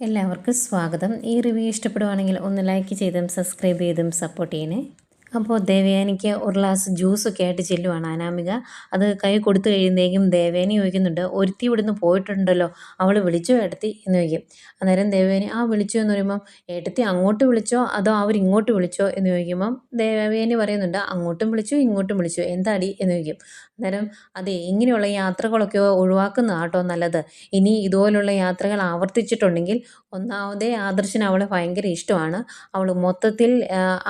എല്ലാവർക്കും സ്വാഗതം. ഈ റിവ്യൂ ഇഷ്ടപ്പെടുവാണെങ്കിൽ ഒന്ന് ലൈക്ക് ചെയ്തും സബ്സ്ക്രൈബ് ചെയ്തും സപ്പോർട്ട് ചെയ്യണേ. അപ്പോൾ ദേവയാനിക്ക് ഒരു ഗ്ലാസ് ജ്യൂസൊക്കെ ആയിട്ട് ചെല്ലുവാണ് അനാമിക. അത് കൈ കൊടുത്തു കഴിയുമ്പോഴേക്കും ദേവേനി ചോദിക്കുന്നുണ്ട് ഒരുത്തി ഇവിടുന്ന് പോയിട്ടുണ്ടല്ലോ അവൾ വിളിച്ചോ ഏട്ടത്തി? എന്ന് ചോദിക്കും. അന്നേരം ദേവേനി ആ വിളിച്ചു? എന്ന് പറയുമ്പം ഏട്ടത്തി അങ്ങോട്ട് വിളിച്ചോ അതോ അവർ ഇങ്ങോട്ട് വിളിച്ചോ? എന്ന് ചോദിക്കുമ്പം ദേവേനി പറയുന്നുണ്ട് അങ്ങോട്ടും വിളിച്ചു ഇങ്ങോട്ടും വിളിച്ചു? എന്താടി? എന്ന് ചോദിക്കും. അന്നേരം അതെ ഇങ്ങനെയുള്ള യാത്രകളൊക്കെ ഒഴിവാക്കുന്ന കേട്ടോ നല്ലത്. ഇനി ഇതുപോലുള്ള യാത്രകൾ ആവർത്തിച്ചിട്ടുണ്ടെങ്കിൽ ഒന്നാമതേ ആദർശിന് അവളെ ഭയങ്കര ഇഷ്ടമാണ്. അവൾ മൊത്തത്തിൽ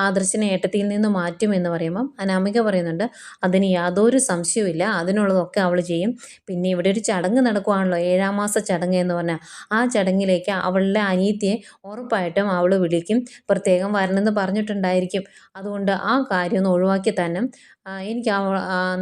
ആദർശിനെ ഏട്ടത്തിയിൽ നിന്ന് മാറ്റുമെന്ന് പറയുമ്പം അനാമിക പറയുന്നുണ്ട് അതിന് യാതൊരു സംശയവുമില്ല അതിനുള്ളതൊക്കെ അവൾ ചെയ്യും. പിന്നെ ഇവിടെ ഒരു ചടങ്ങ് നടക്കുവാണല്ലോ ഏഴാം മാസ ചടങ്ങ് എന്ന് പറഞ്ഞാൽ. ആ ചടങ്ങിലേക്ക് അവളുടെ അനിയത്തിയെ ഉറപ്പായിട്ടും അവൾ വിളിക്കും. പ്രത്യേകം വരണമെന്ന് പറഞ്ഞിട്ടുണ്ടായിരിക്കും. അതുകൊണ്ട് ആ കാര്യം ഒന്ന് ഒഴിവാക്കി തന്നെ എനിക്ക് അവൾ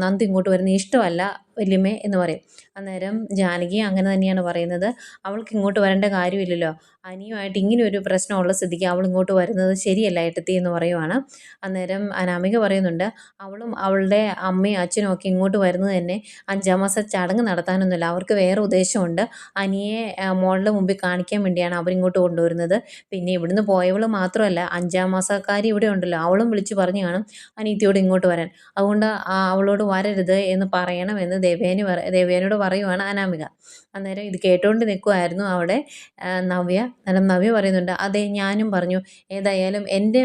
നന്ദി ഇങ്ങോട്ട് വരുന്നത് ഇഷ്ടമല്ല. വല്യമ്മേ എന്ന് പറയും. അന്നേരം ജാനകി അങ്ങനെ തന്നെയാണ് പറയുന്നത്. അവൾക്ക് ഇങ്ങോട്ട് വരേണ്ട കാര്യമില്ലല്ലോ. അനിയുമായിട്ട് ഇങ്ങനെ ഒരു പ്രശ്നമുള്ള സ്ഥിതിക്ക് അവൾ ഇങ്ങോട്ട് വരുന്നത് ശരിയല്ല ഏട്ടത്തി എന്ന് പറയുവാണ്. അന്നേരം അനാമിക പറയുന്നുണ്ട് അവളും അവളുടെ അമ്മയും അച്ഛനും ഒക്കെ ഇങ്ങോട്ട് വരുന്നത് തന്നെ അഞ്ചാം മാസം ചടങ്ങ് നടത്താനൊന്നുമില്ല. അവർക്ക് വേറെ ഉദ്ദേശമുണ്ട്. അനിയെ മോളുടെ മുമ്പിൽ കാണിക്കാൻ വേണ്ടിയാണ് അവരിങ്ങോട്ട് കൊണ്ടുവരുന്നത്. പിന്നെ ഇവിടുന്ന് പോയവൾ മാത്രമല്ല അഞ്ചാം മാസക്കാരി ഇവിടെ ഉണ്ടല്ലോ. അവളും വിളിച്ച് പറഞ്ഞു കാണും അനീത്തിയോട് ഇങ്ങോട്ട് വരാൻ. അതുകൊണ്ട് അവളോട് വരരുത് എന്ന് പറയണമെന്ന് ദേവേനി ദേവേനോട് പറയുവാണ് അനാമിക. അന്നേരം ഇത് കേട്ടുകൊണ്ട് നിൽക്കുമായിരുന്നു അവിടെ നവ്യ. അന്നേരം നവ്യ പറയുന്നുണ്ട് അതെ ഞാനും പറഞ്ഞു ഏതായാലും എന്റെ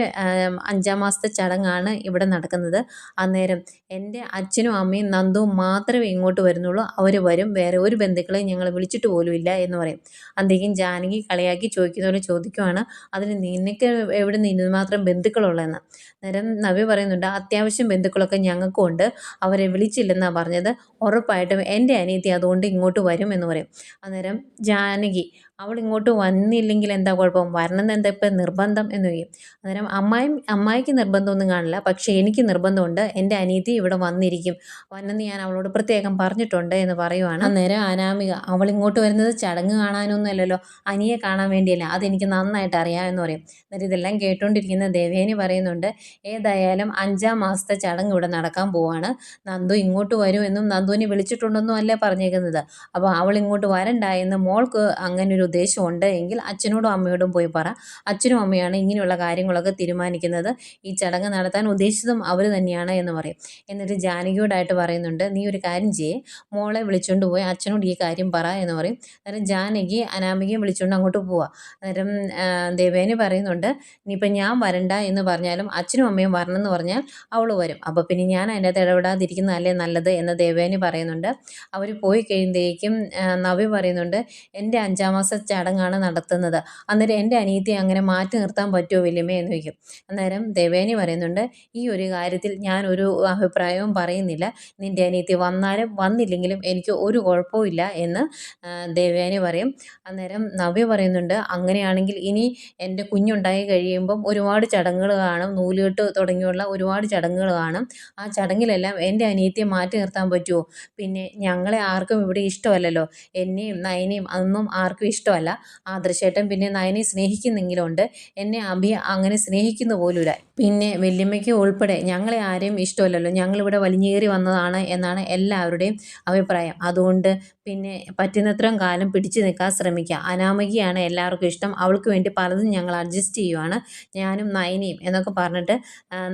അഞ്ചാം മാസത്തെ ചടങ്ങാണ് ഇവിടെ നടക്കുന്നത്. അന്നേരം എന്റെ അച്ഛനും അമ്മയും നന്ദുവും മാത്രമേ ഇങ്ങോട്ട് വരുന്നുള്ളൂ. അവർ വരും. വേറെ ഒരു ബന്ധുക്കളെയും ഞങ്ങൾ വിളിച്ചിട്ട് പോലുമില്ല എന്ന് പറയും. അന്തേക്കും ജാനകി കളിയാക്കി ചോദിക്കുന്ന പോലെ ചോദിക്കുവാണ് അതിന് നിനക്ക് എവിടെ നിന്ന് മാത്രം ബന്ധുക്കളുള്ളതെന്ന്? അന്നേരം നവ്യ പറയുന്നുണ്ട് അത്യാവശ്യം ബന്ധുക്കളൊക്കെ ഞങ്ങൾക്കും ഉണ്ട് അവരെ വിളിച്ചില്ലെന്നാണ് പറഞ്ഞത്. ഉറപ്പായിട്ടും എന്റെ അനിയത്തി അതുകൊണ്ട് ഇങ്ങോട്ട് വരും എന്ന് പറയും. അന്നേരം ജാനകി അവൾ ഇങ്ങോട്ട് വന്നില്ലെങ്കിൽ എന്താ കുഴപ്പം? വരണം എന്താ ഇപ്പം നിർബന്ധം എന്ന് ചോദിക്കും. അന്നേരം അമ്മായും അമ്മായിക്ക് നിർബന്ധമൊന്നും കാണില്ല. പക്ഷേ എനിക്ക് നിർബന്ധമുണ്ട്. എന്റെ അനീതി ഇവിടെ വന്നിരിക്കും. വന്നെന്ന് ഞാൻ അവളോട് പ്രത്യേകം പറഞ്ഞിട്ടുണ്ട് എന്ന് പറയുവാണ്. അന്നേരം അനാമിക അവൾ ഇങ്ങോട്ട് വരുന്നത് ചടങ്ങ് കാണാനൊന്നും അല്ലല്ലോ. അനിയെ കാണാൻ വേണ്ടിയല്ല. അതെനിക്ക് നന്നായിട്ട് അറിയാം എന്ന് പറയും. എന്നിട്ട് ഇതെല്ലാം കേട്ടുകൊണ്ടിരിക്കുന്ന ദേവേനി പറയുന്നുണ്ട് ഏതായാലും അഞ്ചാം മാസത്തെ ചടങ്ങ് ഇവിടെ നടക്കാൻ പോവാണ്. നന്ദു ഇങ്ങോട്ട് വരുമെന്നും നന്ദുവിനെ വിളിച്ചിട്ടുണ്ടെന്നും അല്ലേ പറഞ്ഞേക്കുന്നത്. അപ്പോൾ അവൾ ഇങ്ങോട്ട് വരണ്ട എന്ന് മോൾക്ക് അങ്ങനെ ഒരു ഉദ്ദേശമുണ്ട്. എങ്കിൽ അച്ഛനോടും അമ്മയോടും പോയി പറ. അച്ഛനും അമ്മയാണ് ഇങ്ങനെയുള്ള കാര്യങ്ങളൊക്കെ തീരുമാനിക്കുന്നത്. ഈ ചടങ്ങ് നടത്താൻ ഉദ്ദേശിച്ചതും അവർ തന്നെയാണ് എന്ന് പറയും. എന്നിട്ട് ജാനകിയോടായിട്ട് പറയുന്നുണ്ട് നീ ഒരു കാര്യം ചെയ്യേ. മോളെ വിളിച്ചുകൊണ്ട് പോയി. അച്ഛനോട് ഈ കാര്യം പറ എന്ന് പറയും. അന്നേരം ജാനകി അനാമികയും വിളിച്ചുകൊണ്ട് അങ്ങോട്ട് പോവാ. അന്നേരം ദേവേനി പറയുന്നുണ്ട് ഇനിയിപ്പം ഞാൻ വരണ്ട എന്ന് പറഞ്ഞാലും അച്ഛനും അമ്മയും വരണം എന്ന് പറഞ്ഞാൽ അവൾ വരും. അപ്പോൾ പിന്നെ ഞാൻ അതിന്റെ അകത്ത് ഇടപെടാതിരിക്കുന്നതല്ലേ നല്ലത്? എന്ന് ദേവേനി പറയുന്നുണ്ട്. അവർ പോയി കഴിയുമ്പോഴേക്കും നവി പറയുന്നുണ്ട് എന്റെ അഞ്ചാം മാസം ചടങ്ങാണ് നടത്തുന്നത്. അന്നേരം എന്റെ അനിയത്തിയെ അങ്ങനെ മാറ്റി നിർത്താൻ പറ്റുമോ വല്യമ്മേ എന്ന് ചോദിക്കും. അന്നേരം ദേവേനി പറയുന്നുണ്ട് ഈ ഒരു കാര്യത്തിൽ ഞാൻ ഒരു അഭിപ്രായവും പറയുന്നില്ല. നിന്റെ അനിയത്തി വന്നാലും വന്നില്ലെങ്കിലും എനിക്ക് ഒരു കുഴപ്പമില്ല എന്ന് ദേവേനി പറയും. അന്നേരം നവ്യ പറയുന്നുണ്ട് അങ്ങനെയാണെങ്കിൽ ഇനി എന്റെ കുഞ്ഞുണ്ടായി കഴിയുമ്പം ഒരുപാട് ചടങ്ങുകൾ കാണും. നൂലുകെട്ട് തുടങ്ങിയുള്ള ഒരുപാട് ചടങ്ങുകൾ കാണും. ആ ചടങ്ങിലെല്ലാം എന്റെ അനിയത്തിയെ മാറ്റി നിർത്താൻ പറ്റുമോ പിന്നെ ഞങ്ങളെ ആർക്കും ഇവിടെ ഇഷ്ടമല്ലല്ലോ. എന്നെയും നയനെയും അതൊന്നും ആർക്കും ഇഷ്ടമല്ല. ആദർശേട്ടൻ പിന്നെ നയനെ സ്നേഹിക്കുന്നെങ്കിലും ഉണ്ട് എന്നെ അഭി അങ്ങനെ സ്നേഹിക്കുന്ന പോലുമില്ല. പിന്നെ വല്യമ്മയ്ക്ക് ഉൾപ്പെടെ ഞങ്ങളെ ആരെയും ഇഷ്ടമല്ലല്ലോ. ഞങ്ങളിവിടെ വലിഞ്ഞേറി വന്നതാണ് എന്നാണ് എല്ലാവരുടെയും അഭിപ്രായം. അതുകൊണ്ട് പിന്നെ പറ്റുന്നത്രയും കാലം പിടിച്ചു നിൽക്കാൻ ശ്രമിക്കുക. അനാമികയാണ് എല്ലാവർക്കും ഇഷ്ടം. അവൾക്ക് വേണ്ടി പലതും ഞങ്ങൾ അഡ്ജസ്റ്റ് ചെയ്യുവാണ്. ഞാനും നയനിയും എന്നൊക്കെ പറഞ്ഞിട്ട്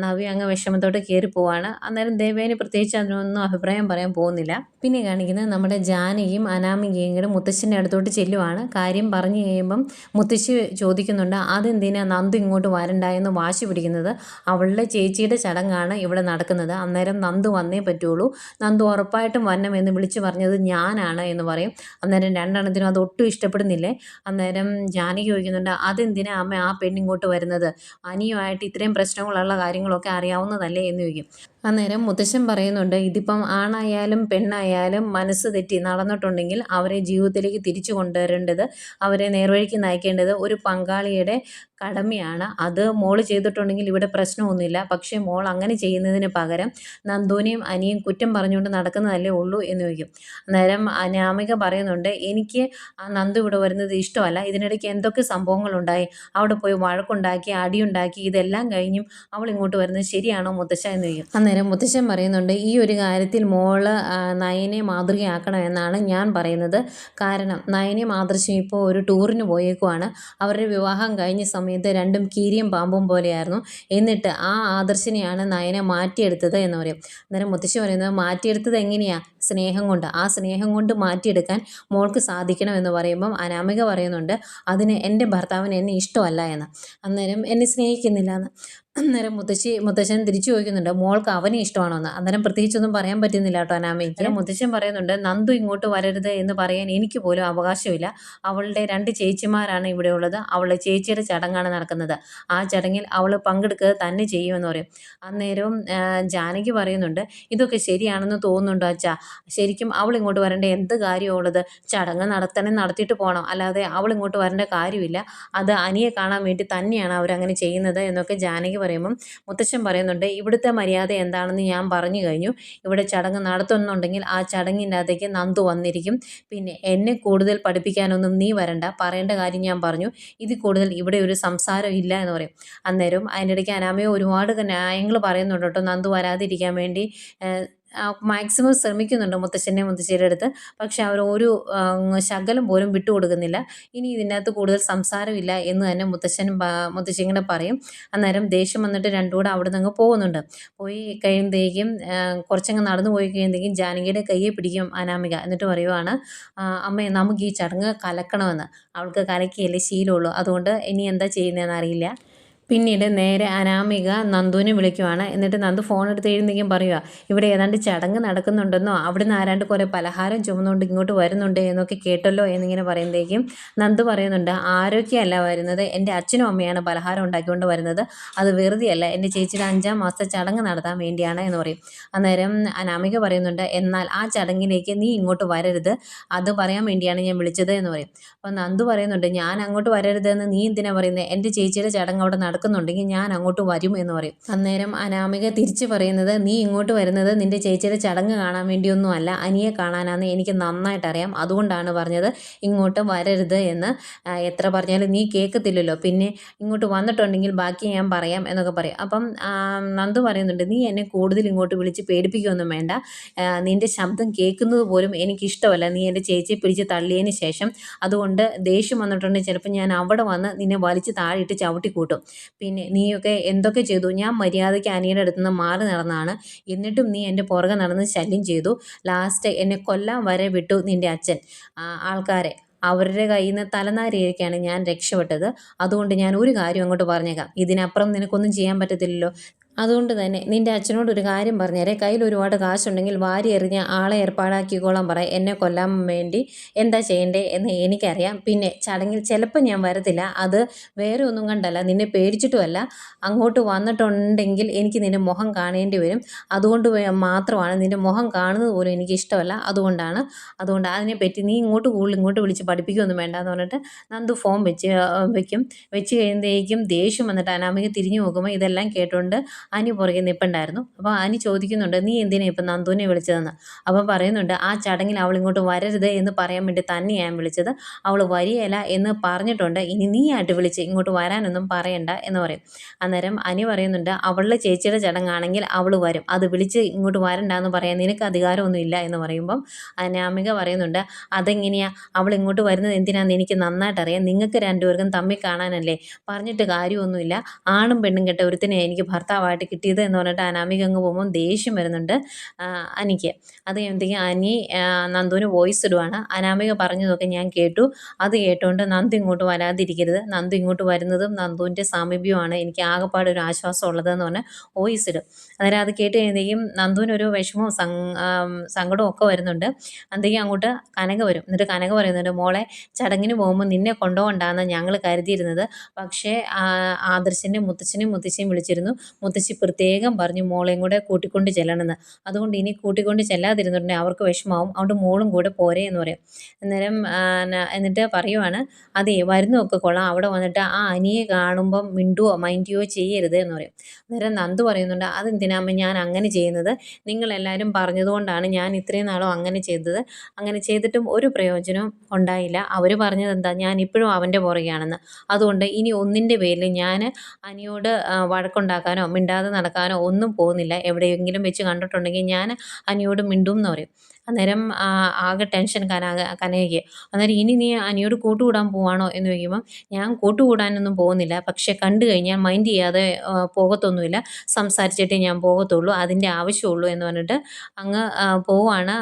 നവ്യ അങ്ങ് വിഷമത്തോട്ട് കയറി പോവാണ്. അന്നേരം ദേവേനി പ്രത്യേകിച്ച് അതിനൊന്നും അഭിപ്രായം പറയാൻ പോകുന്നില്ല. പിന്നെ കാണിക്കുന്നത് നമ്മുടെ ജാനകിയും അനാമികയും കൂടെ മുത്തശ്ശന്റെ അടുത്തോട്ട് ചെല്ലുവാണ്. കാര്യം പറഞ്ഞു കഴിയുമ്പം മുത്തശ്ശി ചോദിക്കുന്നുണ്ട് അതെന്തിനാ നന്ദു ഇങ്ങോട്ട് വരണ്ടായെന്ന് വാശി പിടിക്കുന്നത് അവളുടെ ചേച്ചിയുടെ ചടങ്ങാണ് ഇവിടെ നടക്കുന്നത്. അന്നേരം നന്ദു വന്നേ പറ്റുള്ളൂ. നന്ദു ഉറപ്പായിട്ടും വരണമെന്ന് വിളിച്ചു പറഞ്ഞത് ഞാനാണ്. എന്ന് പറയും. അന്നേരം രണ്ടെണ്ണത്തിനും അത് ഒട്ടും ഇഷ്ടപ്പെടുന്നില്ലേ. അന്നേരം ജാനകി ചോദിക്കുന്നുണ്ട് അതെന്തിനാ അമ്മ ആ പെണ്ണിങ്ങോട്ട് വരുന്നത്? അനിയുമായിട്ട് ഇത്രയും പ്രശ്നങ്ങളുള്ള കാര്യങ്ങളൊക്കെ അറിയാവുന്നതല്ലേ? എന്ന് ചോദിക്കും. അന്നേരം മുത്തശ്ശൻ പറയുന്നുണ്ട് ഇതിപ്പം ആണായാലും പെണ്ണായാലും മനസ്സ് തെറ്റി നടന്നിട്ടുണ്ടെങ്കിൽ അവരെ ജീവിതത്തിലേക്ക് തിരിച്ചു കൊണ്ടുവരേണ്ടത് അവരെ നേർവഴിക്ക് നയിക്കേണ്ടത് ഒരു പങ്കാളിയുടെ കടമയാണ്. അത് മോൾ ചെയ്തിട്ടുണ്ടെങ്കിൽ ഇവിടെ പ്രശ്നമൊന്നുമില്ല. പക്ഷേ മോൾ അങ്ങനെ ചെയ്യുന്നതിന് പകരം നന്ദുവിനെയും അനിയും കുറ്റം പറഞ്ഞുകൊണ്ട് നടക്കുന്നതല്ലേ ഉള്ളൂ എന്ന് ചോദിക്കും. അന്നേരം അനാമിക പറയുന്നുണ്ട് എനിക്ക് ആ നന്ദു ഇവിടെ വരുന്നത് ഇഷ്ടമല്ല. ഇതിനിടയ്ക്ക് എന്തൊക്കെ സംഭവങ്ങളുണ്ടായി? അവിടെ പോയി വഴക്കുണ്ടാക്കി അടിയുണ്ടാക്കി ഇതെല്ലാം കഴിഞ്ഞും അവൾ ഇങ്ങോട്ട് വരുന്നത് ശരിയാണോ മുത്തശ്ശ എന്ന് ചോദിക്കും. അന്നേരം മുത്തശ്ശൻ പറയുന്നുണ്ട് ഈ ഒരു കാര്യത്തിൽ മോൾ നയനെ മാതൃകയാക്കണം എന്നാണ് ഞാൻ പറയുന്നത്. കാരണം നയനെ മാതൃശ്ശം ഇപ്പോൾ ഒരു ടൂറിന് പോയേക്കുവാണ്. അവരുടെ വിവാഹം കഴിഞ്ഞ സമയത്ത് രണ്ടും കീരിയും പാമ്പും പോലെയായിരുന്നു. എന്നിട്ട് ആ ആദർശിനെയാണ് നയനെ മാറ്റിയെടുത്തത് എന്ന് പറയും. അന്നേരം മുത്തശ്ശി പറയുന്നത് മാറ്റിയെടുത്തത് എങ്ങനെയാണ് സ്നേഹം കൊണ്ട്. ആ സ്നേഹം കൊണ്ട് മാറ്റിയെടുക്കാൻ മോൾക്ക് സാധിക്കണം എന്ന് പറയുമ്പം അനാമിക പറയുന്നുണ്ട് അതിന് എന്റെ ഭർത്താവിന് എന്നെ ഇഷ്ടമല്ല എന്ന്. അന്നേരം എന്നെ സ്നേഹിക്കുന്നില്ല എന്ന്. അന്നേരം മുത്തശ്ശി മുത്തശ്ശൻ തിരിച്ചു ചോദിക്കുന്നുണ്ട് മോൾക്ക് അവനെ ഇഷ്ടമാണോ എന്ന് അന്നേരം പ്രത്യേകിച്ചൊന്നും പറയാൻ പറ്റുന്നില്ല കേട്ടോ അനാമയ്ക്ക് മുത്തശ്ശൻ പറയുന്നുണ്ട് നന്ദു ഇങ്ങോട്ട് വരരുത് എന്ന് പറയാൻ എനിക്ക് പോലും അവകാശമില്ല. അവളുടെ രണ്ട് ചേച്ചിമാരാണ് ഇവിടെ ഉള്ളത്. അവളുടെ ചേച്ചിയുടെ ചടങ്ങാണ് നടക്കുന്നത്. ആ ചടങ്ങിൽ അവൾ പങ്കെടുക്കുക തന്നെ ചെയ്യുമെന്ന് പറയും. അന്നേരവും ജാനകി പറയുന്നുണ്ട് ഇതൊക്കെ ശരിയാണെന്ന് തോന്നുന്നുണ്ടോ അച്ഛാ? ശരിക്കും അവൾ ഇങ്ങോട്ട് വരേണ്ട എന്ത് കാര്യമുള്ളത് ചടങ്ങ് നടത്തണേ നടത്തിയിട്ട് പോകണം അല്ലാതെ അവൾ ഇങ്ങോട്ട് വരേണ്ട കാര്യമില്ല. അത് അനിയെ കാണാൻ വേണ്ടി തന്നെയാണ് അവരങ്ങനെ ചെയ്യുന്നത് എന്നൊക്കെ ജാനകി പറയുമ്പം മുത്തച്ഛൻ പറയുന്നുണ്ട് ഇവിടുത്തെ മര്യാദ എന്താണെന്ന് ഞാൻ പറഞ്ഞു കഴിഞ്ഞു. ഇവിടെ ചടങ്ങ് നടത്തുന്നുണ്ടെങ്കിൽ ആ ചടങ്ങിന്റെ അകത്തേക്ക് നന്ദു വന്നിരിക്കും. പിന്നെ എന്നെ കൂടുതൽ പഠിപ്പിക്കാനൊന്നും നീ വരണ്ട. പറയേണ്ട കാര്യം ഞാൻ പറഞ്ഞു. ഇതിൽ കൂടുതൽ ഇവിടെ ഒരു സംസാരം ഇല്ല എന്ന് പറയും. അന്നേരം അതിന്റെ ഇടയ്ക്ക് അനാമയോ ഒരുപാട് ന്യായങ്ങൾ പറയുന്നുണ്ട് കേട്ടോ. നന്ദു വരാതിരിക്കാൻ വേണ്ടി മാക്സിമം ശ്രമിക്കുന്നുണ്ട് മുത്തശ്ശന്റെ മുത്തശ്ശിയുടെ അടുത്ത്. പക്ഷെ അവർ ഒരു ശകലം പോലും വിട്ടുകൊടുക്കുന്നില്ല ഇനി ഇതിനകത്ത് കൂടുതൽ സംസാരമില്ല എന്ന് തന്നെ മുത്തശ്ശൻ മുത്തശ്ശി പറയും. അന്നേരം ദേഷ്യം വന്നിട്ട് രണ്ടും കൂടെ അവിടെ നിന്ന് പോകുന്നുണ്ട്. പോയി കഴിയുമ്പോഴേക്കും കുറച്ചങ്ങ് നടന്നു പോയി കഴിയുമ്പോഴേക്കും ജാനകിയുടെ കയ്യെ പിടിക്കും അനാമിക. എന്നിട്ട് പറയുവാണ് അമ്മേ നമുക്ക് ഈ ചടങ്ങ് കലക്കണമെന്ന്. അവൾക്ക് കലക്കിയല്ലേ ശീലമുള്ളൂ. അതുകൊണ്ട് ഇനി എന്താ ചെയ്യുന്നതെന്ന് അറിയില്ല. പിന്നീട് നേരെ അനാമിക നന്ദുവിനെ വിളിക്കുവാണ്. എന്നിട്ട് നന്ദു ഫോൺ എടുത്ത് എഴുന്നേക്കും പറയുക ഇവിടെ ഏതാണ്ട് ചടങ്ങ് നടക്കുന്നുണ്ടെന്നോ? അവിടുന്ന് ആരാണ്ട് കുറേ പലഹാരം ചുമന്നുകൊണ്ട് ഇങ്ങോട്ട് വരുന്നുണ്ട് എന്നൊക്കെ കേട്ടല്ലോ എന്നിങ്ങനെ പറയുമ്പോഴേക്കും നന്ദു പറയുന്നുണ്ട് ആരോഗ്യമല്ല വരുന്നത്. എന്റെ അച്ഛനും അമ്മയാണ് പലഹാരം ഉണ്ടാക്കിക്കൊണ്ട് വരുന്നത്. അത് വെറുതെയല്ല. എന്റെ ചേച്ചിയുടെ അഞ്ചാം മാസത്തെ ചടങ്ങ് നടത്താൻ വേണ്ടിയാണ് എന്ന് പറയും. അന്നേരം അനാമിക പറയുന്നുണ്ട് എന്നാൽ ആ ചടങ്ങിലേക്ക് നീ ഇങ്ങോട്ട് വരരുത്. അത് പറയാൻ വേണ്ടിയാണ് ഞാൻ വിളിച്ചത് എന്ന് പറയും. അപ്പോൾ നന്ദു പറയുന്നുണ്ട് ഞാൻ അങ്ങോട്ട് വരരുതെന്ന് നീ എന്തിനാ പറയുന്നത് എന്റെ ചേച്ചിയുടെ ചടങ്ങ് അവിടെ നടക്കുന്നുണ്ടെങ്കിൽ ഞാൻ അങ്ങോട്ട് വരും എന്ന് പറയും. അന്നേരം അനാമിക തിരിച്ചു പറയുന്നത് നീ ഇങ്ങോട്ട് വരുന്നത് നിന്റെ ചേച്ചിയുടെ ചടങ്ങ് കാണാൻ വേണ്ടിയൊന്നും അല്ല അനിയെ കാണാനാന്ന് എനിക്ക് നന്നായിട്ട് അറിയാം. അതുകൊണ്ടാണ് പറഞ്ഞത് ഇങ്ങോട്ട് വരരുത് എന്ന്. എത്ര പറഞ്ഞാലും നീ കേൾക്കത്തില്ലല്ലോ. പിന്നെ ഇങ്ങോട്ട് വന്നിട്ടുണ്ടെങ്കിൽ ബാക്കി ഞാൻ പറയാം എന്നൊക്കെ പറയും. അപ്പം നന്ദു പറയുന്നുണ്ട് നീ എന്നെ കൂടുതൽ ഇങ്ങോട്ട് വിളിച്ച് പേടിപ്പിക്കുകയൊന്നും വേണ്ട. നിന്റെ ശബ്ദം കേൾക്കുന്നത് പോലും എനിക്കിഷ്ടമല്ല. നീ എന്റെ ചേച്ചിയെ പിടിച്ച് തള്ളിയതിന് ശേഷം. അതുകൊണ്ട് ദേഷ്യം വന്നിട്ടുണ്ടെങ്കിൽ ചിലപ്പോൾ ഞാൻ അവിടെ വന്ന് നിന്നെ വലിച്ച് താഴെയിട്ട് ചവിട്ടി കൂട്ടും പിന്നെ നീയൊക്കെ എന്തൊക്കെ ചെയ്തു? ഞാൻ മര്യാദയ്ക്ക് അനിയുടെ അടുത്ത് നിന്ന് മാറി നടന്നാണ്. എന്നിട്ടും നീ എന്റെ പുറകെ നടന്ന് ശല്യം ചെയ്തു. ലാസ്റ്റ് എന്നെ കൊല്ലാൻ വരെ വിട്ടു നിന്റെ അച്ഛൻ. ആൾക്കാരെ. അവരുടെ കയ്യിൽ നിന്ന് തലനാരിയിരിക്കുകയാണ് ഞാൻ രക്ഷപ്പെട്ടത്. അതുകൊണ്ട് ഞാൻ ഒരു കാര്യം അങ്ങോട്ട് പറഞ്ഞേക്കാം. ഇതിനപ്പുറം നിനക്കൊന്നും ചെയ്യാൻ പറ്റത്തില്ലല്ലോ. അതുകൊണ്ട് തന്നെ നിന്റെ അച്ഛനോട് ഒരു കാര്യം പറഞ്ഞേരെ കയ്യിൽ ഒരുപാട് കാശുണ്ടെങ്കിൽ വാരി എറിഞ്ഞ ആളെ ഏർപ്പാടാക്കിക്കോളാൻ പറ. എന്നെ കൊല്ലാൻ വേണ്ടി എന്താ ചെയ്യേണ്ടേ എന്ന് എനിക്കറിയാം. പിന്നെ ചടങ്ങിൽ ചിലപ്പോൾ ഞാൻ വരത്തില്ല. അത് വേറെ ഒന്നും കണ്ടല്ല. നിന്നെ പേടിച്ചിട്ടുമല്ല. അങ്ങോട്ട് വന്നിട്ടുണ്ടെങ്കിൽ എനിക്ക് നിന്റെ മുഖം കാണേണ്ടി വരും. അതുകൊണ്ട് മാത്രമാണ് നിന്റെ മുഖം കാണുന്നത് പോലും എനിക്ക് ഇഷ്ടമല്ല. അതുകൊണ്ടാണ്. അതുകൊണ്ട് അതിനെപ്പറ്റി നീ ഇങ്ങോട്ട് കൂടുതൽ ഇങ്ങോട്ട് വിളിച്ച് പഠിപ്പിക്കുകയൊന്നും വേണ്ട എന്ന് പറഞ്ഞിട്ട് നന്ദു ഫോം വെച്ച് വെക്കും. വെച്ച് കഴിയുമ്പോഴേക്കും ദേഷ്യം വന്നിട്ട് അനാമിക തിരിഞ്ഞു നോക്കുമ്പോൾ ഇതെല്ലാം കേട്ടുകൊണ്ട് അനി പുറകെ നിൽപ്പുണ്ടായിരുന്നു അപ്പോൾ അനി ചോദിക്കുന്നുണ്ട് നീ എന്തിനാ ഇപ്പം നന്ദുവിനെ വിളിച്ചതെന്ന്? അപ്പോൾ പറയുന്നുണ്ട് ആ ചടങ്ങിൽ അവൾ ഇങ്ങോട്ട് വരരുത് എന്ന് പറയാൻ വേണ്ടി തന്നെയാണ് വിളിച്ചത്. അവൾ വരികയില്ല എന്ന് പറഞ്ഞിട്ടുണ്ട്. ഇനി നീ ആയിട്ട് വിളിച്ച് ഇങ്ങോട്ട് വരാനൊന്നും പറയണ്ട എന്ന് പറയും. അന്നേരം അനി പറയുന്നുണ്ട് അവളുടെ ചേച്ചിയുടെ ചടങ്ങാണെങ്കിൽ അവൾ വരും. അത് വിളിച്ച് ഇങ്ങോട്ട് വരണ്ട എന്ന് പറയാൻ നിനക്ക് അധികാരമൊന്നും ഇല്ല എന്ന് പറയുമ്പം അനാമിക പറയുന്നുണ്ട് അതെങ്ങനെയാ? അവൾ ഇങ്ങോട്ട് വരുന്നത് എന്തിനാണെന്ന് എനിക്ക് നന്നായിട്ട് അറിയാം നിങ്ങൾക്ക് രണ്ടുപേർക്കും തമ്മിൽ കാണാനല്ലേ? പറഞ്ഞിട്ട് കാര്യമൊന്നുമില്ല. ആണും പെണ്ണും കെട്ട ഒരുത്തിനെ എനിക്ക് ഭർത്താവായിട്ട് ആയിട്ട് കിട്ടിയത് എന്ന് പറഞ്ഞിട്ട് അനാമിക അങ്ങ് പോകുമ്പോൾ ദേഷ്യം വരുന്നുണ്ട് അനിക്ക്. അത് കഴിയുമ്പോഴത്തേക്കും അനി നന്ദുവിന് വോയിസ് ഇടുവാണ്. അനാമിക പറഞ്ഞതൊക്കെ ഞാൻ കേട്ടു. അത് കേട്ടുകൊണ്ട് നന്ദു ഇങ്ങോട്ട് വരാതിരിക്കരുത്. നന്ദു ഇങ്ങോട്ട് വരുന്നതും നന്ദുവിന്റെ സാമീപ്യമാണ് എനിക്ക് ആകെപ്പാട് ഒരു ആശ്വാസം ഉള്ളതെന്ന് പറഞ്ഞാൽ വോയിസ് ഇടും. അന്നേരം അത് കേട്ട് കഴിയുമ്പോഴത്തേക്കും നന്ദുവിനൊരു വിഷമവും സങ്കടവും ഒക്കെ വരുന്നുണ്ട്. അന്നേക്കും അങ്ങോട്ട് കനക വരും. എന്നിട്ട് കനക പറയുന്നുണ്ട് മോളെ ചടങ്ങിന് പോകുമ്പോൾ നിന്നെ കൊണ്ടുപോകണ്ടാന്ന് ഞങ്ങൾ കരുതിയിരുന്നത്. പക്ഷേ ആദർശിന്റെ മുത്തച്ഛനെയും മുത്തശ്ശിയും വിളിച്ചിരുന്നു. മുത്തശ്ശി ചേച്ചി പ്രത്യേകം പറഞ്ഞു മോളെയും കൂടെ കൂട്ടിക്കൊണ്ട് ചെല്ലണമെന്ന്. അതുകൊണ്ട് ഇനി കൂട്ടിക്കൊണ്ട് ചെല്ലാതിരുന്നിട്ടുണ്ടെങ്കിൽ അവർക്ക് വിഷമാവും അതുകൊണ്ട് മോളും കൂടെ പോരെ എന്ന് പറയും. അന്നേരം എന്നിട്ട് പറയുവാണ് അതെ വരുന്നതൊക്കെ കൊള്ളാം. അവിടെ വന്നിട്ട് ആ അനിയെ കാണുമ്പം മിണ്ടുവോ മൈൻഡിയോ ചെയ്യരുത് എന്ന് പറയും. അന്നേരം നന്ദു പറയുന്നുണ്ട് അതെന്തിനാമ്മ ഞാൻ അങ്ങനെ ചെയ്യുന്നത്? നിങ്ങളെല്ലാവരും പറഞ്ഞതുകൊണ്ടാണ് ഞാൻ ഇത്രയും നാളും അങ്ങനെ ചെയ്തത്. അങ്ങനെ ചെയ്തിട്ടും ഒരു പ്രയോജനവും ഉണ്ടായില്ല. അവർ പറഞ്ഞത് എന്താ ഞാൻ ഇപ്പോഴും അവന്റെ പുറകെയാണെന്ന്. അതുകൊണ്ട് ഇനി ഒന്നിന്റെ പേരിൽ ഞാൻ അനിയോട് വഴക്കുണ്ടാക്കാനോ വഴക്കുണ്ടാക്കാനോ മിണ്ടാതെ നടക്കാനോ ഒന്നും പോകുന്നില്ല. എവിടെയെങ്കിലും വെച്ച് കണ്ടിട്ടുണ്ടെങ്കിൽ ഞാൻ അനിയോട് മിണ്ടും എന്ന് പറയും. അന്നേരം ആകെ ടെൻഷൻ കനക കനകയ്ക്ക് അന്നേരം ഇനി നീ അനിയോട് കൂട്ടുകൂടാൻ പോവാണോ എന്ന് ചോദിക്കുമ്പം ഞാൻ കൂട്ടുകൂടാനൊന്നും പോകുന്നില്ല. പക്ഷേ കണ്ടു കഴിഞ്ഞാൽ മൈൻഡ് ചെയ്യാതെ പോകത്തൊന്നുമില്ല. സംസാരിച്ചിട്ടേ ഞാൻ പോകത്തുള്ളൂ. അതിന്റെ ആവശ്യമുള്ളൂ എന്ന് പറഞ്ഞിട്ട് അങ്ങ് പോവാണ്.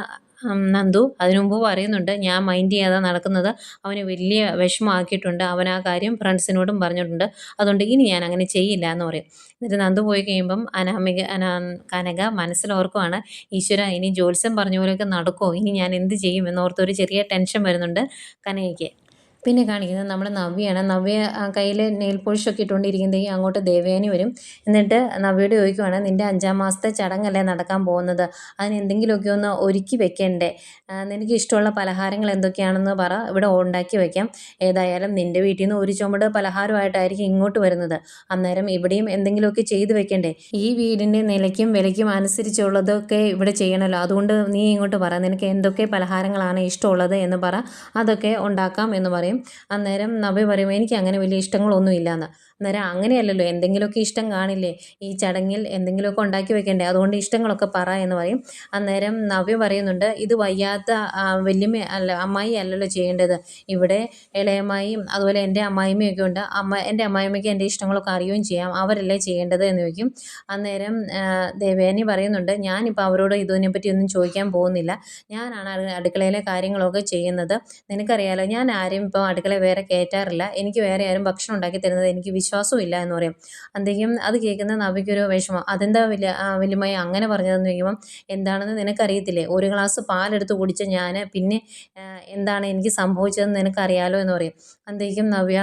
നന്ദു അതിനു മുമ്പ് പറയുന്നുണ്ട് ഞാൻ മൈൻഡ് ചെയ്യാതെ നടക്കുന്നത്. അവന് വലിയ വിഷമമാക്കിയിട്ടുണ്ട്. അവൻ ആ കാര്യം ഫ്രണ്ട്സിനോടും പറഞ്ഞിട്ടുണ്ട്. അതുകൊണ്ട് ഇനി ഞാൻ അങ്ങനെ ചെയ്യില്ല എന്ന് പറയും. എന്നിട്ട് നന്ദു പോയി കഴിയുമ്പം അനാമിക അനാ കനക മനസ്സിലോർക്കുവാണ് ഈശ്വര ഇനി ജ്യോത്സ്യം പറഞ്ഞ പോലെയൊക്കെ നടക്കുമോ ഇനി ഞാൻ എന്ത് ചെയ്യും? എന്നോർത്ത് ഒരു ചെറിയ ടെൻഷൻ വരുന്നുണ്ട് കനകയ്ക്ക്. പിന്നെ കാണിക്കുന്നത് നമ്മുടെ നവ്യയാണ്. നവ്യ കയ്യിൽ നെയിൽ പോളിഷൊക്കെ ഇട്ടുകൊണ്ടിരിക്കുമ്പോഴത്തേക്കും അങ്ങോട്ട് ദേവയാനി വരും. എന്നിട്ട് നവ്യയോട് ചോദിക്കുവാണ് നിന്റെ അഞ്ചാം മാസത്തെ ചടങ്ങല്ലേ നടക്കാൻ പോകുന്നത്? അതിന് എന്തെങ്കിലുമൊക്കെ ഒന്ന് ഒരുക്കി വെക്കണ്ടേ? നിനക്ക് ഇഷ്ടമുള്ള പലഹാരങ്ങൾ എന്തൊക്കെയാണെന്ന് പറ. ഇവിടെ ഉണ്ടാക്കി വയ്ക്കാം ഏതായാലും നിന്റെ വീട്ടിൽ നിന്ന് ഒരു ചുമട് പലഹാരമായിട്ടായിരിക്കും ഇങ്ങോട്ട് വരുന്നത്. അന്നേരം ഇവിടെയും എന്തെങ്കിലുമൊക്കെ ചെയ്തു വെക്കണ്ടേ? ഈ വീടിന്റെ നിലയ്ക്കും വിലയ്ക്കും അനുസരിച്ചുള്ളതൊക്കെ ഇവിടെ ചെയ്യണമല്ലോ അതുകൊണ്ട് നീ ഇങ്ങോട്ട് പറ. നിനക്ക് എന്തൊക്കെ പലഹാരങ്ങളാണ് ഇഷ്ടമുള്ളത് എന്ന് പറ. അതൊക്കെ ഉണ്ടാക്കാം എന്ന് പറയും. അന്നേരം നവ്യ പറയും എനിക്ക് അങ്ങനെ വലിയ ഇഷ്ടങ്ങളൊന്നും ഇല്ലയെന്ന് അന്നേരം അങ്ങനെയല്ലല്ലോ എന്തെങ്കിലുമൊക്കെ ഇഷ്ടം കാണില്ലേ ഈ ചടങ്ങിൽ എന്തെങ്കിലുമൊക്കെ ഉണ്ടാക്കി വെക്കണ്ടേ അതുകൊണ്ട് ഇഷ്ടങ്ങളൊക്കെ പറ എന്ന് പറയും. അന്നേരം നവ്യ പറയുന്നുണ്ട് ഇത് വയ്യാത്ത വല്യമ്മ അല്ല അമ്മായി അല്ലല്ലോ ചെയ്യേണ്ടത്. ഇവിടെ ഇളയമ്മായും അതുപോലെ എന്റെ അമ്മായിമ്മയൊക്കെ ഉണ്ട്. അമ്മ എന്റെ അമ്മായിമ്മയ്ക്ക് എന്റെ ഇഷ്ടങ്ങളൊക്കെ അറിയുകയും ചെയ്യാം. അവരല്ലേ ചെയ്യേണ്ടത്? എന്ന് ചോദിക്കും. അന്നേരം ദേവേനി പറയുന്നുണ്ട് ഞാനിപ്പോൾ അവരോട് ഇതിനെപ്പറ്റി ഒന്നും ചോദിക്കാൻ പോകുന്നില്ല. ഞാനാണ് അടുക്കളയിലെ കാര്യങ്ങളൊക്കെ ചെയ്യുന്നത്. നിനക്കറിയാലോ ഞാൻ ആരും ഇപ്പോൾ അടുക്കള വേറെ കയറ്റാറില്ല. എനിക്ക് വേറെ ആരും ഭക്ഷണം ഉണ്ടാക്കി തരുന്നത് എനിക്ക് വിശ്വാസവും ഇല്ല എന്ന് പറയും. അന്തേക്കും അത് കേൾക്കുന്ന നവിക്കൊരു വിഷമം. അതെന്താ വലിയ ആ, അങ്ങനെ പറഞ്ഞതെന്ന് ചോദിക്കുമ്പം എന്താണെന്ന് നിനക്കറിയത്തില്ലേ? ഒരു ഗ്ലാസ് പാലെടുത്ത് കുടിച്ച ഞാൻ പിന്നെ എന്താണ് എനിക്ക് സംഭവിച്ചതെന്ന് നിനക്കറിയാലോ എന്ന് പറയും. അന്തേക്കും നവ്യ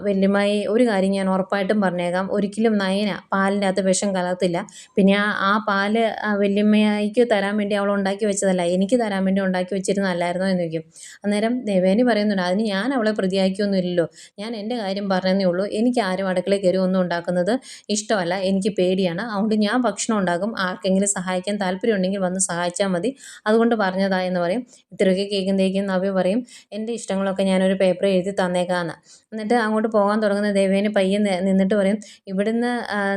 വല്യമായി ഒരു കാര്യം ഞാൻ ഉറപ്പായിട്ടും പറഞ്ഞേക്കാം. ഒരിക്കലും നയന പാലിന്റെ അകത്ത് വിഷം കലർത്തില്ല. പിന്നെ ആ ആ പാൽ വല്യമ്മയ്ക്ക് തരാൻ വേണ്ടി അവൾ ഉണ്ടാക്കി വെച്ചതല്ല. എനിക്ക് തരാൻ വേണ്ടി ഉണ്ടാക്കി വെച്ചിരുന്നല്ലായിരുന്നോ എന്ന് ചോദിക്കും. അന്നേരം ദേവേനി പറയുന്നുണ്ട് അതിന് ഞാൻ അവളെ പ്രതിയാക്കിയൊന്നുമില്ലല്ലോ. ഞാൻ എന്റെ കാര്യം പറഞ്ഞതേ ഉള്ളൂ. എനിക്ക് ആരും അടുക്കളയിൽ കയറി ഒന്നും ഉണ്ടാക്കുന്നത് ഇഷ്ടമല്ല. എനിക്ക് പേടിയാണ്. അതുകൊണ്ട് ഞാൻ ഭക്ഷണം ഉണ്ടാക്കും. ആർക്കെങ്കിലും സഹായിക്കാൻ താല്പര്യം ഉണ്ടെങ്കിൽ വന്ന് സഹായിച്ചാൽ മതി. അതുകൊണ്ട് പറഞ്ഞതായെന്ന് പറയും. ഇത്രയൊക്കെ കേൾക്കുന്നതേക്കും നവ്യ പറയും. എന്റെ ഇഷ്ടങ്ങളൊക്കെ ഞാനൊരു പേപ്പർ എഴുതി തന്നേക്കാന്ന്. എന്നിട്ട് അങ്ങോട്ട് പോകാൻ തുടങ്ങുന്ന ദേവേനെ പയ്യെ നിന്നിട്ട് പറയും ഇവിടുന്ന്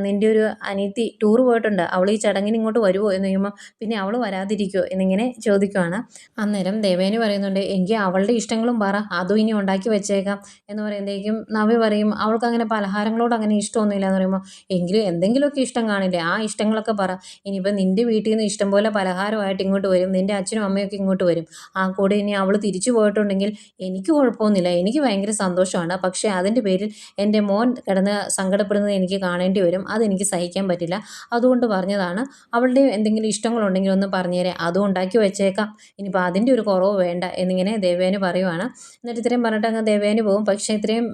നിന്റെ ഒരു അനിയത്തി ടൂർ പോയിട്ടുണ്ട്. അവൾ ഈ ചടങ്ങിന് ഇങ്ങോട്ട് വരുമോ എന്ന് ചോദിക്കുമ്പോൾ പിന്നെ അവൾ വരാതിരിക്കുമോ എന്നിങ്ങനെ ചോദിക്കുവാണ്. അന്നേരം ദേവേനി പറയുന്നുണ്ട് എങ്കിൽ അവളുടെ ഇഷ്ടങ്ങളും പറ. അതും ഇനി ഉണ്ടാക്കി വെച്ചേക്കാം. എന്ന് പറയുമ്പോഴേക്കും നവ്യ പറയും. അവൾക്ക് അങ്ങനെ പലഹാരങ്ങളോട് അങ്ങനെ ഇഷ്ടമൊന്നുമില്ല എന്ന് പറയുമ്പോൾ എങ്കിലും എന്തെങ്കിലുമൊക്കെ ഇഷ്ടം കാണില്ലേ? ആ ഇഷ്ടങ്ങളൊക്കെ പറ. ഇനിയിപ്പോൾ നിന്റെ വീട്ടിൽ നിന്ന് ഇഷ്ടം പോലെ പലഹാരമായിട്ട് ഇങ്ങോട്ട് വരും. നിന്റെ അച്ഛനും അമ്മയൊക്കെ ഇങ്ങോട്ട് വരും. ആ കൂടെ ഇനി അവൾ തിരിച്ചു പോയിട്ടുണ്ടെങ്കിൽ എനിക്ക് കുഴപ്പമൊന്നുമില്ല. എനിക്ക് ഭയങ്കര സന്തോഷമാണ്. പക്ഷേ അതിന്റെ പേരിൽ എന്റെ മോൻ കിടന്ന് സങ്കടപ്പെടുന്നത് എനിക്ക് കാണേണ്ടി വരും. അതെനിക്ക് സഹിക്കാൻ പറ്റില്ല. അതുകൊണ്ട് പറഞ്ഞതാണ് അവളുടെ എന്തെങ്കിലും ഇഷ്ടങ്ങളുണ്ടെങ്കിൽ ഒന്ന് പറഞ്ഞുതരാം അതും ഉണ്ടാക്കി വെച്ചേക്കാം. ഇനിയിപ്പോൾ അതിന്റെ ഒരു കുറവ് വേണ്ട. എന്നിങ്ങനെ ദേവേന് പറയുവാണ്. എന്നിട്ട് ഇത്രയും പറഞ്ഞിട്ട് അങ്ങ് ദേവേന് പോകും. പക്ഷേ ഇത്രയും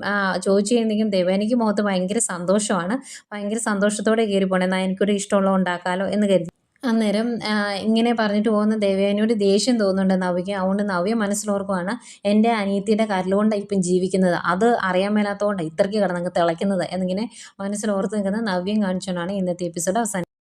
ചോദിച്ചു കഴിഞ്ഞെങ്കിലും ദേവേനിക്ക് മുഖത്ത് ഭയങ്കര സന്തോഷമാണ്. ഭയങ്കര സന്തോഷത്തോടെ കയറി പോകണം എന്നാൽ എനിക്കൊരു ഇഷ്ടമുള്ള ഉണ്ടാക്കാലോ എന്ന് കരുതി. അന്നേരം ഇങ്ങനെ പറഞ്ഞിട്ട് പോകുന്ന ദേവയാനിയോട് ദേഷ്യം തോന്നുന്നുണ്ട് നവ്യയ്ക്ക്. അതുകൊണ്ട് നവ്യ മനസ്സിലോർക്കുവാണ് എന്റെ അനിയത്തിയുടെ കരലുകൊണ്ടാണ് ഇപ്പം ജീവിക്കുന്നത്. അത് അറിയാൻ മേലാത്തതുകൊണ്ടാണ് ഇത്രയ്ക്ക് കിടന്നങ്ങ് തിളയ്ക്കുന്നത്. എന്നിങ്ങനെ മനസ്സിലോർത്ത് നിൽക്കുന്ന നവ്യം കാണിച്ചുകൊണ്ടാണ് ഇന്നത്തെ എപ്പിസോഡ് അവസാനം